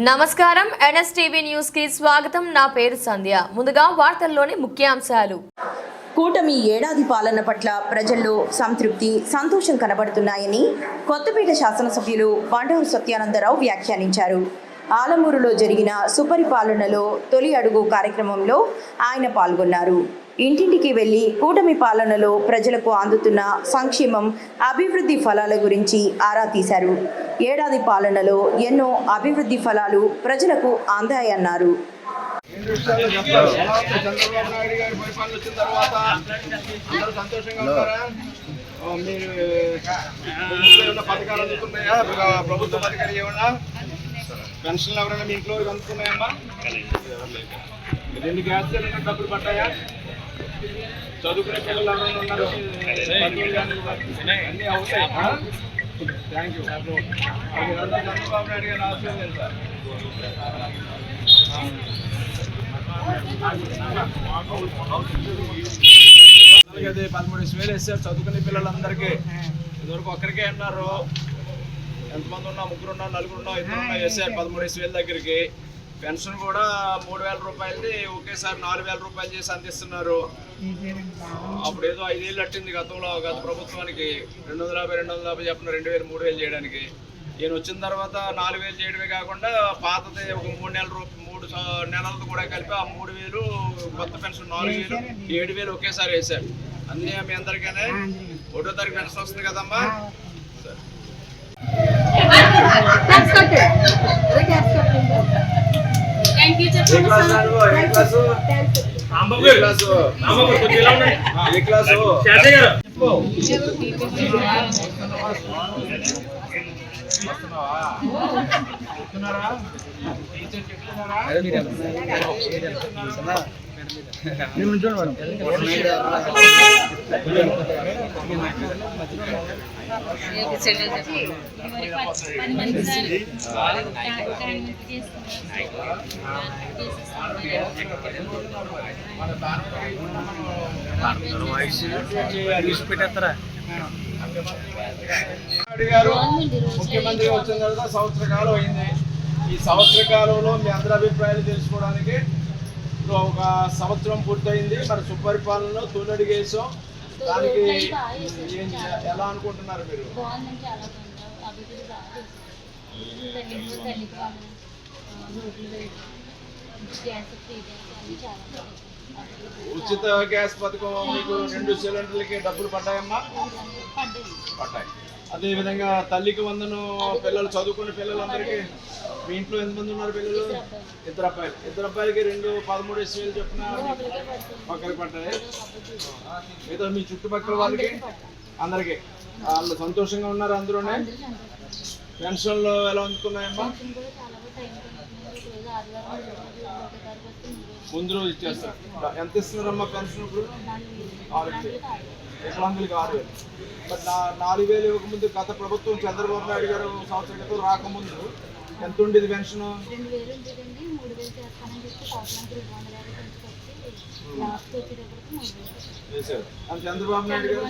నమస్కారం. ఎన్ఎస్టీవీ న్యూస్కి స్వాగతం. నా పేరు సంధ్య. ముందుగా వార్తల్లోని ముఖ్యాంశాలు. కూటమి ఏడాది పాలన పట్ల ప్రజల్లో సంతృప్తి సంతోషం కనబడుతున్నాయని కొత్తపేట శాసనసభ్యులు బండూరు సత్యానందరావు వ్యాఖ్యానించారు. ఆలమూరులో జరిగిన సుపరిపాలనలో తొలి అడుగు కార్యక్రమంలో ఆయన పాల్గొన్నారు. ఇంటింటికి వెళ్ళి కూటమి పాలనలో ప్రజలకు అందుతున్న సంక్షేమం అభివృద్ధి ఫలాల గురించి ఆరా తీశారు. ఏడాది పాలనలో ఎన్నో అభివృద్ధి ఫలాలు ప్రజలకు అందాయన్నారు. మీరు పథకాలు అందుతున్నాయా ప్రభుత్వ పథకాలు ఏమన్నా పెన్షన్లు ఎవరైనా మీ ఇంట్లో అందుతున్నాయమ్మా రెండు గ్యాస్ సిలిండర్ డబ్బులు పడ్డాయా? చదువుకునే పిల్లలు ఎవరైనా ఉన్నారు అన్నీ అవుతాయి థ్యాంక్ యూ చంద్రబాబు నాయుడు గారు ఆశీర్వాదాలు సార్ అదే పదమూడు వేలు వేసారు చదువుకునే పిల్లలందరికీ ఇదివరకు ఒక్కరికే అన్నారు. ఎంతమంది ఉన్నా ముగ్గురు ఉన్నా నలుగురు ఉన్నా ఇద్దరు ఉన్నా వేసారు పదమూడు వేల దగ్గరికి. పెన్షన్ కూడా మూడు వేల రూపాయలది ఒకేసారి నాలుగు వేల రూపాయలు చేసి అందిస్తున్నారు. అప్పుడు ఏదో ఐదేళ్ళు అట్టింది గతంలో గత ప్రభుత్వానికి. రెండు వందల యాభై రెండు వందల యాభై చెప్పిన రెండు వేలు మూడు వేలు చేయడానికి. ఈయన వచ్చిన తర్వాత నాలుగు వేలు చేయడమే కాకుండా పాతది ఒక మూడు నెలల మూడు నెలలతో కూడా కలిపి ఆ మూడు వేలు కొత్త పెన్షన్ నాలుగు వేలు ఏడు వేలు ఒకేసారి వేశారు. అన్నీ మీ అందరికీనే? ఒకటో తారీఖు పెన్షన్ వస్తుంది కదమ్మా? సరే. Thank you? టీచర్ చెప్తున్నారా? పెట్టేస్తారా గారు ముఖ్యమంత్రి వచ్చిన తర్వాత సంవత్సర కాలం అయింది. ఈ సంవత్సర కాలంలో మీ అందరి అభిప్రాయాలు తెలుసుకోవడానికి ఇప్పుడు ఒక సంవత్సరం పూర్తయింది. మరి సుపరిపాలనలో తొలడిగేసాం దానికి ఎలా అనుకుంటున్నారు మీరు? ఉచిత గ్యాస్ పథకం మీకు రెండు సిలిండర్లకి డబ్బులు పడ్డాయమ్మా? పడ్డాయి. అదే విధంగా తల్లికి వందను పిల్లలు చదువుకున్న పిల్లలందరికీ మీ ఇంట్లో ఎంతమంది ఉన్నారు పిల్లలు? ఇద్దరు అబ్బాయిలు. ఇద్దరు అబ్బాయిలకి రెండు పదమూడు వేలు చెప్పిన ఒకరికి పడ్డాయి. ఏదో మీ చుట్టుపక్కల వాళ్ళకి అందరికి. వాళ్ళు సంతోషంగా ఉన్నారు అందరూనే పెన్షన్లు ఎలా అందుకున్నాయమ్మా? ముందు రోజు ఇచ్చేస్తారు. ఎంత ఇస్తున్నారమ్మా పెన్షన్ ఇప్పుడు? ఆరు వికలాంగులకి ఆరు వేలు బట్ నా నాలుగు వేలు ఇవ్వకముందు గత ప్రభుత్వం చంద్రబాబు నాయుడు గారు సంవత్సరం క్రితం రాకముందు ఎంత ఉండేది పెన్షన్? చంద్రబాబు నాయుడు గారు?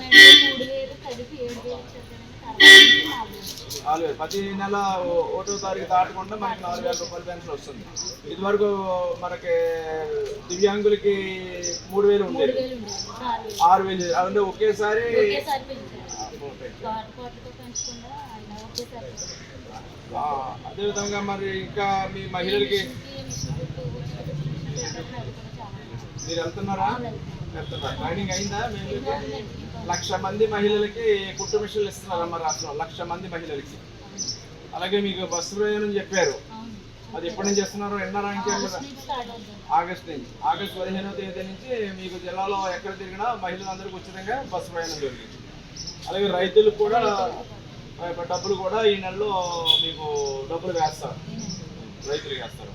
నాలుగు ప్రతి నెల ఒకటో తారీఖు దాటకుండా మనకి నాలుగు వేల రూపాయల పెన్షన్ వస్తుంది. ఇదివరకు మనకి దివ్యాంగులకి మూడు వేలు ఉండేది. ఆరు వేలు అంటే ఒకేసారి అదేవిధంగా మరి ఇంకా మీ మహిళలకి. మీరు వెళ్తున్నారు? ట్రైనింగ్ అయిందా? లక్ష మంది మహిళలకి కుట్టు మిషన్లు ఇస్తున్నారు అమ్మ రాష్ట్రంలో. లక్ష మంది మహిళలకి. అలాగే మీకు బస్సు ప్రయాణం చెప్పారు. అది ఎప్పటి నుంచి ఇస్తున్నారో లేదా? ఆగస్ట్ నుంచి ఆగస్ట్ పదిహేనవ తేదీ నుంచి మీకు జిల్లాలో ఎక్కడ తిరిగినా మహిళలందరికీ ఉచితంగా బస్సు ప్రయాణం జరిగింది అలాగే రైతులకు కూడా డబ్బులు కూడా ఈ నెలలో మీకు డబ్బులు వేస్తారు. రైతులు వేస్తారు.